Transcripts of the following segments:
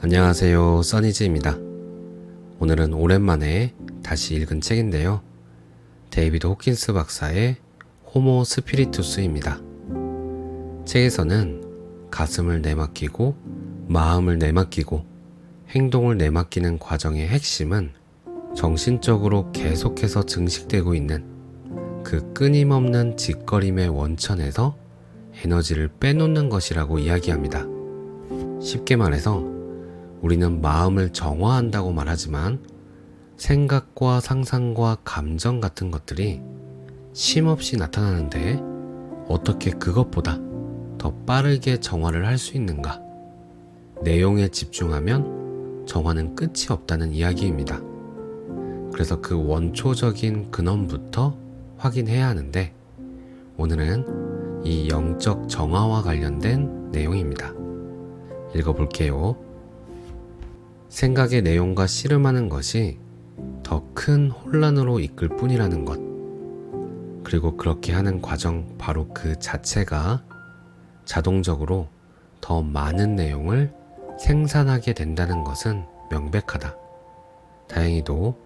안녕하세요, 써니즈입니다. 오늘은 오랜만에 다시 읽은 책인데요. 데이비드 호킨스 박사의 호모 스피리투스입니다. 책에서는 가슴을 내맡기고 마음을 내맡기고 행동을 내맡기는 과정의 핵심은 정신적으로 계속해서 증식되고 있는 그 끊임없는 짓거림의 원천에서 에너지를 빼놓는 것이라고 이야기합니다. 쉽게 말해서 우리는 마음을 정화한다고 말하지만 생각과 상상과 감정 같은 것들이 쉼없이 나타나는데 어떻게 그것보다 더 빠르게 정화를 할 수 있는가? 내용에 집중하면 정화는 끝이 없다는 이야기입니다. 그래서 그 원초적인 근원부터 확인해야 하는데 오늘은 이 영적 정화와 관련된 내용입니다. 읽어볼게요. 생각의 내용과 씨름하는 것이 더 큰 혼란으로 이끌 뿐이라는 것. 그리고 그렇게 하는 과정 바로 그 자체가 자동적으로 더 많은 내용을 생산하게 된다는 것은 명백하다. 다행히도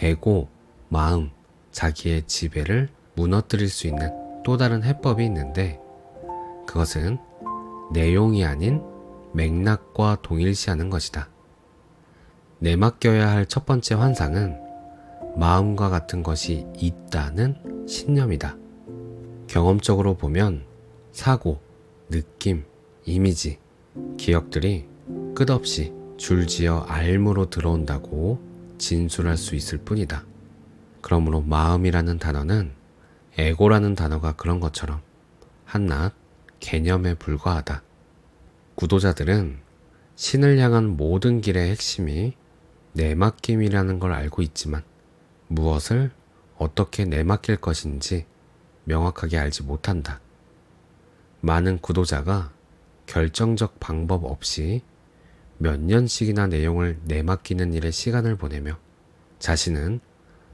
에고, 마음, 자기의 지배를 무너뜨릴 수 있는 또 다른 해법이 있는데 그것은 내용이 아닌 맥락과 동일시하는 것이다. 내맡겨야 할 첫 번째 환상은 마음과 같은 것이 있다는 신념이다. 경험적으로 보면 사고, 느낌, 이미지, 기억들이 끝없이 줄지어 알무로 들어온다고 진술할 수 있을 뿐이다. 그러므로 마음이라는 단어는 에고라는 단어가 그런 것처럼 한낱 개념에 불과하다. 구도자들은 신을 향한 모든 길의 핵심이 내맡김이라는 걸 알고 있지만 무엇을 어떻게 내맡길 것인지 명확하게 알지 못한다. 많은 구도자가 결정적 방법 없이 몇 년씩이나 내용을 내맡기는 일에 시간을 보내며 자신은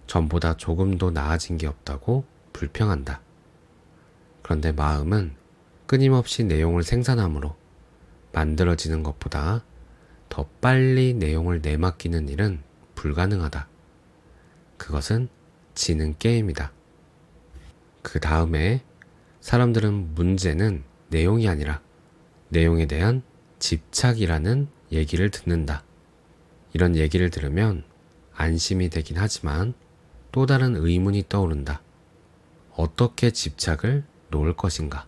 전보다 조금도 나아진 게 없다고 불평한다. 그런데 마음은 끊임없이 내용을 생산하므로 만들어지는 것보다 더 빨리 내용을 내맡기는 일은 불가능하다. 그것은 지는 게임이다. 그 다음에 사람들은 문제는 내용이 아니라 내용에 대한 집착이라는 얘기를 듣는다. 이런 얘기를 들으면 안심이 되긴 하지만 또 다른 의문이 떠오른다. 어떻게 집착을 놓을 것인가?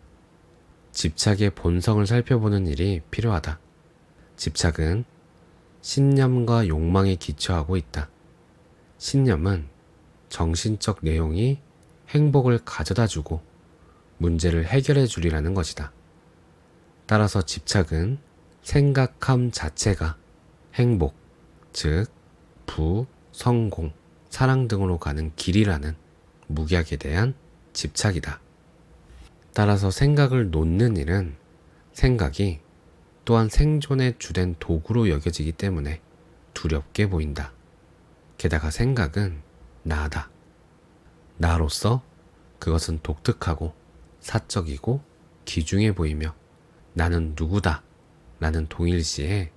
집착의 본성을 살펴보는 일이 필요하다. 집착은 신념과 욕망에 기초하고 있다. 신념은 정신적 내용이 행복을 가져다 주고 문제를 해결해 주리라는 것이다. 따라서 집착은 생각함 자체가 행복, 즉, 부, 성공, 사랑 등으로 가는 길이라는 무기학에 대한 집착이다. 따라서 생각을 놓는 일은 생각이 또한 생존의 주된 도구로 여겨지기 때문에 두렵게 보인다. 게다가 생각은 나다. 나로서 그것은 독특하고 사적이고 귀중해 보이며 나는 누구다 라는 동일시에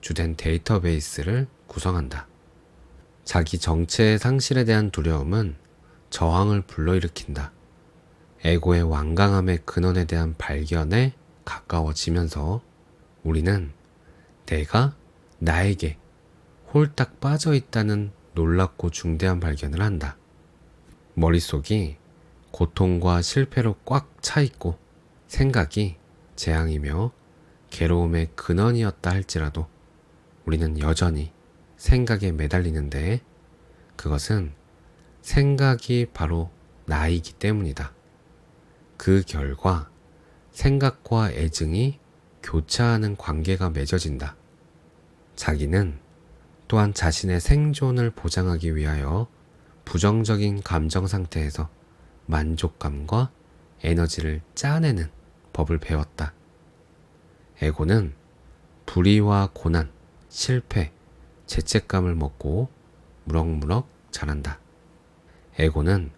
주된 데이터베이스를 구성한다. 자기 정체의 상실에 대한 두려움은 저항을 불러일으킨다. 에고의 완강함의 근원에 대한 발견에 가까워지면서 우리는 내가 나에게 홀딱 빠져 있다는 놀랍고 중대한 발견을 한다. 머릿속이 고통과 실패로 꽉 차 있고 생각이 재앙이며 괴로움의 근원이었다 할지라도 우리는 여전히 생각에 매달리는데 그것은 생각이 바로 나이기 때문이다. 그 결과 생각과 애증이 교차하는 관계가 맺어진다. 자기는 또한 자신의 생존을 보장하기 위하여 부정적인 감정 상태에서 만족감과 에너지를 짜내는 법을 배웠다. 에고는 불의와 고난, 실패, 죄책감을 먹고 무럭무럭 자란다. 에고는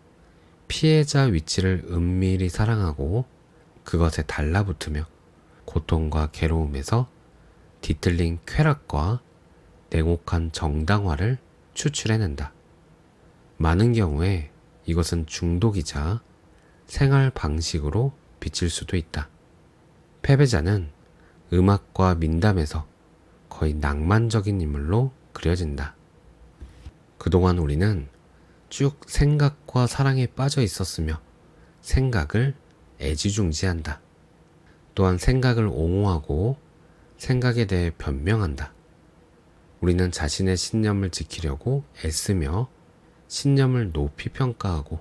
피해자 위치를 은밀히 사랑하고 그것에 달라붙으며 고통과 괴로움에서 뒤틀린 쾌락과 냉혹한 정당화를 추출해낸다. 많은 경우에 이것은 중독이자 생활 방식으로 비칠 수도 있다. 패배자는 음악과 민담에서 거의 낭만적인 인물로 그려진다. 그동안 우리는 쭉 생각과 사랑에 빠져 있었으며 생각을 애지중지한다. 또한 생각을 옹호하고 생각에 대해 변명한다. 우리는 자신의 신념을 지키려고 애쓰며 신념을 높이 평가하고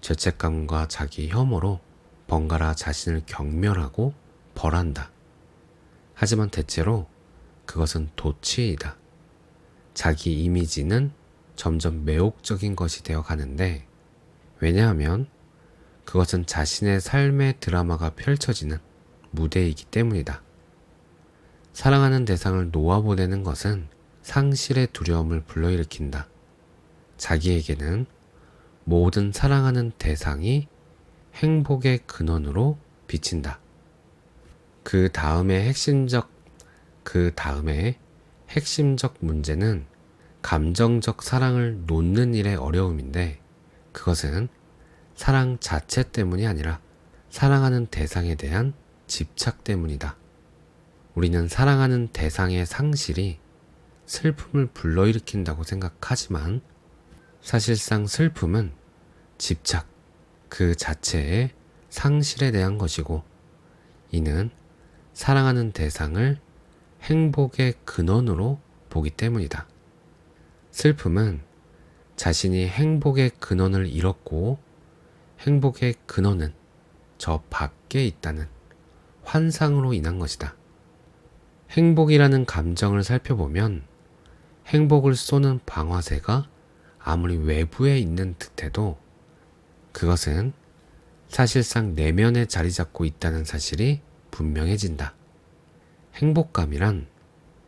죄책감과 자기 혐오로 번갈아 자신을 경멸하고 벌한다. 하지만 대체로 그것은 도취이다. 자기 이미지는 점점 매혹적인 것이 되어 가는데, 왜냐하면 그것은 자신의 삶의 드라마가 펼쳐지는 무대이기 때문이다. 사랑하는 대상을 놓아보내는 것은 상실의 두려움을 불러일으킨다. 자기에게는 모든 사랑하는 대상이 행복의 근원으로 비친다. 그 다음에 핵심적, 그 다음에 핵심적 문제는 감정적 사랑을 놓는 일의 어려움인데 그것은 사랑 자체 때문이 아니라 사랑하는 대상에 대한 집착 때문이다. 우리는 사랑하는 대상의 상실이 슬픔을 불러일으킨다고 생각하지만 사실상 슬픔은 집착 그 자체의 상실에 대한 것이고 이는 사랑하는 대상을 행복의 근원으로 보기 때문이다. 슬픔은 자신이 행복의 근원을 잃었고 행복의 근원은 저 밖에 있다는 환상으로 인한 것이다. 행복이라는 감정을 살펴보면 행복을 쏘는 방아쇠가 아무리 외부에 있는 듯해도 그것은 사실상 내면에 자리 잡고 있다는 사실이 분명해진다. 행복감이란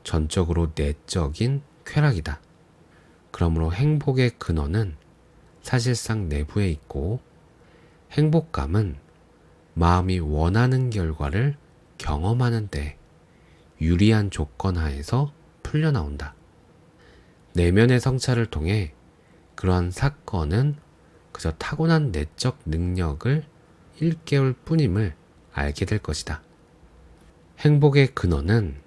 전적으로 내적인 쾌락이다. 그러므로 행복의 근원은 사실상 내부에 있고 행복감은 마음이 원하는 결과를 경험하는 데 유리한 조건 하에서 풀려나온다. 내면의 성찰을 통해 그러한 사건은 그저 타고난 내적 능력을 일깨울 뿐임을 알게 될 것이다. 행복의 근원은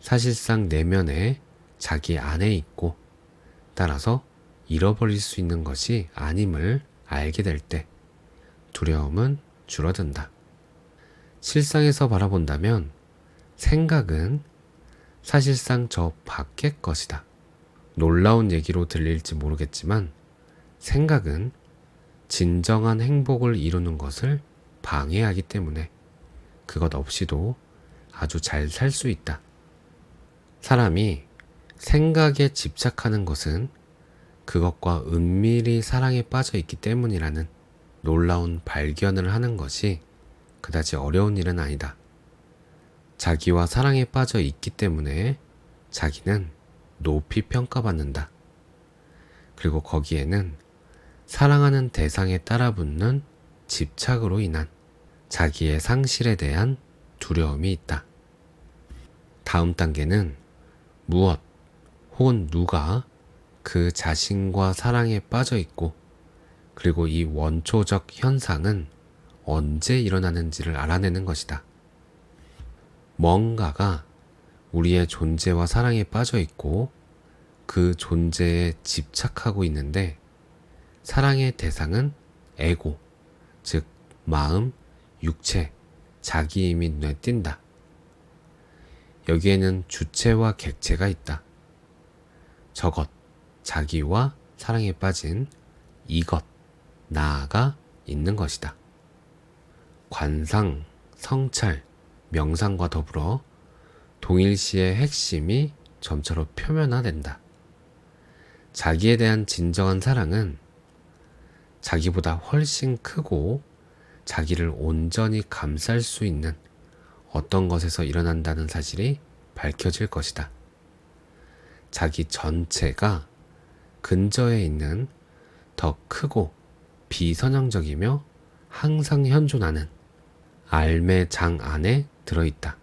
사실상 내면에 자기 안에 있고 따라서 잃어버릴 수 있는 것이 아님을 알게 될 때 두려움은 줄어든다. 실상에서 바라본다면 생각은 사실상 저 밖의 것이다. 놀라운 얘기로 들릴지 모르겠지만 생각은 진정한 행복을 이루는 것을 방해하기 때문에 그것 없이도 아주 잘 살 수 있다. 사람이 생각에 집착하는 것은 그것과 은밀히 사랑에 빠져 있기 때문이라는 놀라운 발견을 하는 것이 그다지 어려운 일은 아니다. 자기와 사랑에 빠져 있기 때문에 자기는 높이 평가받는다. 그리고 거기에는 사랑하는 대상에 따라붙는 집착으로 인한 자기의 상실에 대한 두려움이 있다. 다음 단계는 무엇 혹은 누가 그 자신과 사랑에 빠져 있고 그리고 이 원초적 현상은 언제 일어나는지를 알아내는 것이다. 뭔가가 우리의 존재와 사랑에 빠져 있고 그 존재에 집착하고 있는데 사랑의 대상은 에고, 즉 마음, 육체, 자기임이 눈에 띈다. 여기에는 주체와 객체가 있다. 저것, 자기와 사랑에 빠진 이것, 나가 있는 것이다. 관상, 성찰, 명상과 더불어 동일시의 핵심이 점차로 표면화된다. 자기에 대한 진정한 사랑은 자기보다 훨씬 크고 자기를 온전히 감쌀 수 있는 어떤 것에서 일어난다는 사실이 밝혀질 것이다. 자기 전체가 근저에 있는 더 크고 비선형적이며 항상 현존하는 알매 장 안에 들어있다.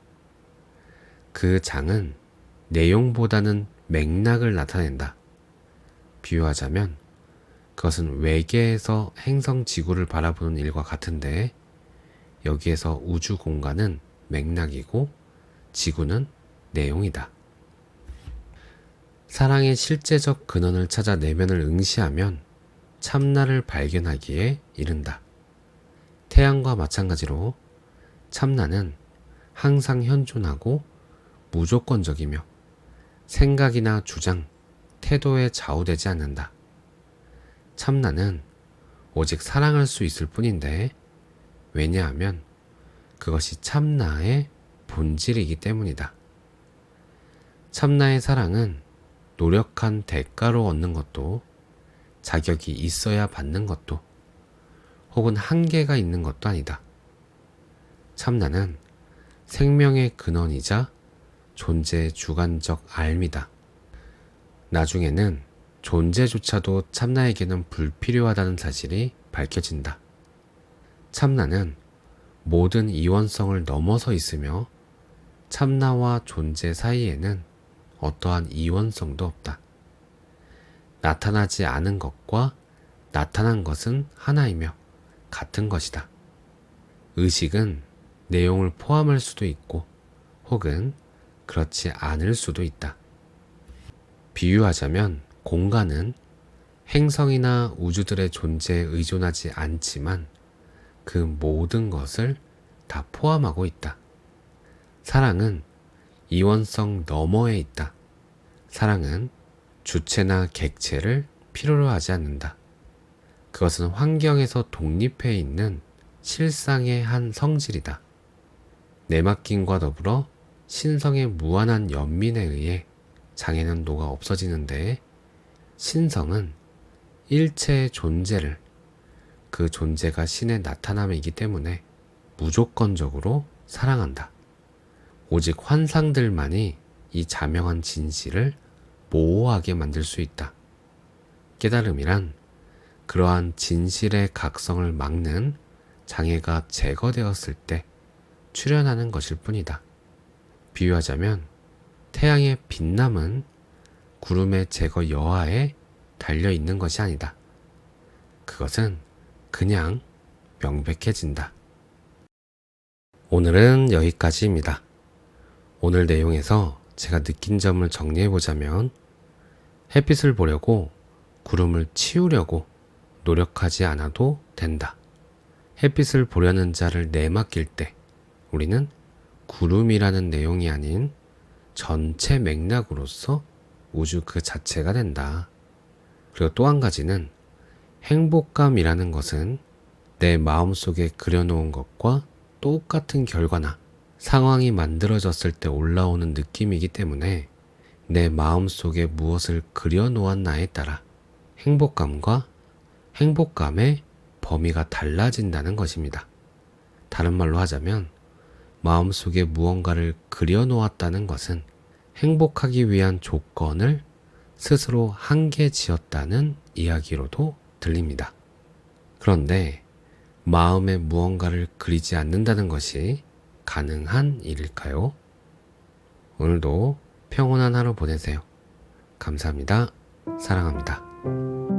그 장은 내용보다는 맥락을 나타낸다. 비유하자면 그것은 외계에서 행성 지구를 바라보는 일과 같은데 여기에서 우주 공간은 맥락이고 지구는 내용이다. 사랑의 실제적 근원을 찾아 내면을 응시하면 참나를 발견하기에 이른다. 태양과 마찬가지로 참나는 항상 현존하고 무조건적이며 생각이나 주장, 태도에 좌우되지 않는다. 참나는 오직 사랑할 수 있을 뿐인데 왜냐하면 그것이 참나의 본질이기 때문이다. 참나의 사랑은 노력한 대가로 얻는 것도 자격이 있어야 받는 것도 혹은 한계가 있는 것도 아니다. 참나는 생명의 근원이자 존재의 주관적 알미다. 나중에는 존재조차도 참나에게는 불필요하다는 사실이 밝혀진다. 참나는 모든 이원성을 넘어서 있으며 참나와 존재 사이에는 어떠한 이원성도 없다. 나타나지 않은 것과 나타난 것은 하나이며 같은 것이다. 의식은 내용을 포함할 수도 있고 혹은 그렇지 않을 수도 있다. 비유하자면 공간은 행성이나 우주들의 존재에 의존하지 않지만 그 모든 것을 다 포함하고 있다. 사랑은 이원성 너머에 있다. 사랑은 주체나 객체를 필요로 하지 않는다. 그것은 환경에서 독립해 있는 실상의 한 성질이다. 내맡김과 더불어 신성의 무한한 연민에 의해 장애는 녹아 없어지는데 신성은 일체의 존재를 그 존재가 신의 나타남이기 때문에 무조건적으로 사랑한다. 오직 환상들만이 이 자명한 진실을 모호하게 만들 수 있다. 깨달음이란 그러한 진실의 각성을 막는 장애가 제거되었을 때 출현하는 것일 뿐이다. 비유하자면 태양의 빛남은 구름의 제거 여하에 달려 있는 것이 아니다. 그것은 그냥 명백해진다. 오늘은 여기까지입니다. 오늘 내용에서 제가 느낀 점을 정리해 보자면 햇빛을 보려고 구름을 치우려고 노력하지 않아도 된다. 햇빛을 보려는 자를 내맡길 때 우리는 구름이라는 내용이 아닌 전체 맥락으로서 우주 그 자체가 된다. 그리고 또 한 가지는 행복감이라는 것은 내 마음속에 그려놓은 것과 똑같은 결과나 상황이 만들어졌을 때 올라오는 느낌이기 때문에 내 마음 속에 무엇을 그려놓았나에 따라 행복감과 행복감의 범위가 달라진다는 것입니다. 다른 말로 하자면 마음 속에 무언가를 그려놓았다는 것은 행복하기 위한 조건을 스스로 한계 지었다는 이야기로도 들립니다. 그런데 마음에 무언가를 그리지 않는다는 것이 가능한 일일까요? 오늘도 평온한 하루 보내세요. 감사합니다. 사랑합니다.